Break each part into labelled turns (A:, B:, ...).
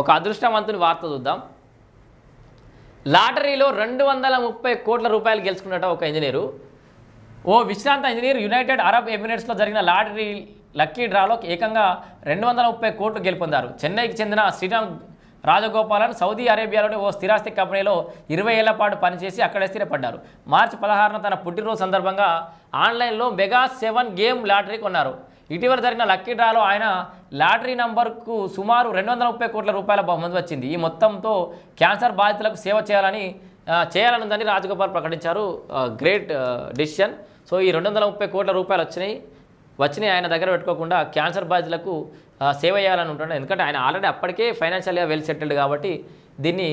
A: ఒక అదృష్టవంతుని వార్త చూద్దాం. లాటరీలో రెండు వందల ముప్పై కోట్ల రూపాయలు గెలుచుకున్నట ఒక ఇంజనీరు. ఓ విశ్రాంత ఇంజనీర్ యునైటెడ్ అరబ్ ఎమిరేట్స్లో జరిగిన లాటరీ లక్కీ డ్రాలో ఏకంగా రెండు వందల ముప్పై కోట్లు గెలుపొందారు. చెన్నైకి చెందిన శ్రీరామ్ రాజగోపాలన్ సౌదీ అరేబియాలోని ఓ స్థిరాస్తి కంపెనీలో ఇరవై ఏళ్ళ పాటు పనిచేసి అక్కడే స్థిరపడ్డారు. మార్చి పదహారున తన పుట్టినరోజు సందర్భంగా ఆన్లైన్లో మెగా సెవెన్ గేమ్ లాటరీ కొన్నారు. ఇటీవల జరిగిన లక్కీ డ్రాలో ఆయన లాటరీ నంబర్కు సుమారు రెండు వందల ముప్పై కోట్ల రూపాయల బహుమతి వచ్చింది. ఈ మొత్తంతో క్యాన్సర్ బాధితులకు సేవ చేయాలని చేయాలనుందని రాజగోపాల్ ప్రకటించారు. Great decision. సో ఈ రెండు వందల ముప్పై కోట్ల రూపాయలు వచ్చినాయి. వచ్చినాయి ఆయన దగ్గర పెట్టుకోకుండా క్యాన్సర్ బాధితులకు సేవ చేయాలని ఉంటున్నాడు ఎందుకంటే ఆయన ఆల్రెడీ అప్పటికే ఫైనాన్షియల్గా వెల్ సెటిల్డ్ కాబట్టి దీన్ని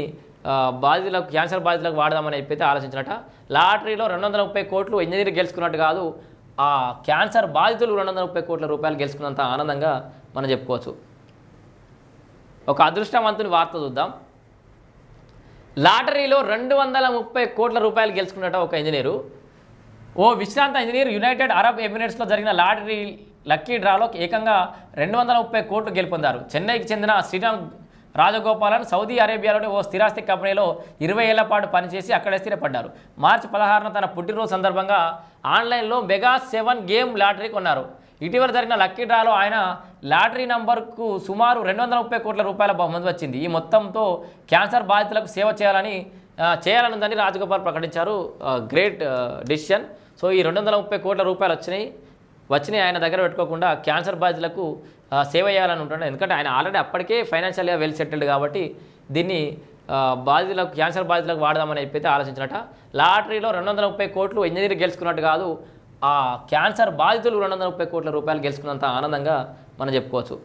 A: బాధితులకు క్యాన్సర్ బాధితులకు వాడదామని చెప్పి ఆలోచించినట. లాటరీలో రెండు వందల ముప్పై కోట్లు ఇంజనీర్ గెలుచుకున్నట్టు కాదు ఆ క్యాన్సర్ బాధితులు రెండు వందల ముప్పై కోట్ల రూపాయలు గెలుచుకున్నంత ఆనందంగా మనం చెప్పుకోవచ్చు. ఒక అదృష్టవంతుని వార్త చూద్దాం. లాటరీలో రెండు వందల ముప్పై కోట్ల రూపాయలు గెలుచుకున్నట ఒక ఇంజనీరు. ఓ విశ్రాంత ఇంజనీర్ యునైటెడ్ అరబ్ ఎమిరేట్స్లో జరిగిన లాటరీ లక్కీ డ్రాలో ఏకంగా రెండు వందల ముప్పై కోట్లు గెలుపొందారు. చెన్నైకి చెందిన శ్రీరామ్ రాజగోపాలన్ సౌదీ అరేబియాలోని ఓ స్థిరాస్తి కంపెనీలో ఇరవై ఏళ్ళ పాటు పనిచేసి అక్కడే స్థిరపడ్డారు. మార్చి పదహారున తన పుట్టినరోజు సందర్భంగా ఆన్లైన్లో మెగా సెవెన్ గేమ్ లాటరీ కొన్నారు. ఇటీవల జరిగిన లక్కీ డ్రాలో ఆయన లాటరీ నంబర్కు సుమారు రెండు వందల ముప్పై కోట్ల రూపాయల బహుమతి వచ్చింది. ఈ మొత్తంతో క్యాన్సర్ బాధితులకు సేవ చేయాలని చేయాలనుందని రాజగోపాల్ ప్రకటించారు. గ్రేట్ ఆ, డిసిషన్. సో ఈ రెండు వందల ముప్పై కోట్ల రూపాయలు వచ్చినాయి. వచ్చినాయి ఆయన దగ్గర పెట్టుకోకుండా క్యాన్సర్ బాధితులకు సేవ చేయాలని ఉంటున్నాడు. ఎందుకంటే ఆయన ఆల్రెడీ అప్పటికే ఫైనాన్షియల్గా వెల్ సెటిల్డ్ కాబట్టి దీన్ని బాధితులకు క్యాన్సర్ బాధితులకు వాడదామని చెప్పి ఆలోచించినట. లాటరీలో రెండు వందల ముప్పై కోట్లు ఇంజనీర్ గెలుచుకున్నట్టు కాదు ఆ క్యాన్సర్ బాధితులు రెండు వందల ముప్పై కోట్ల రూపాయలు గెలుచుకున్నంత ఆనందంగా మనం చెప్పుకోవచ్చు.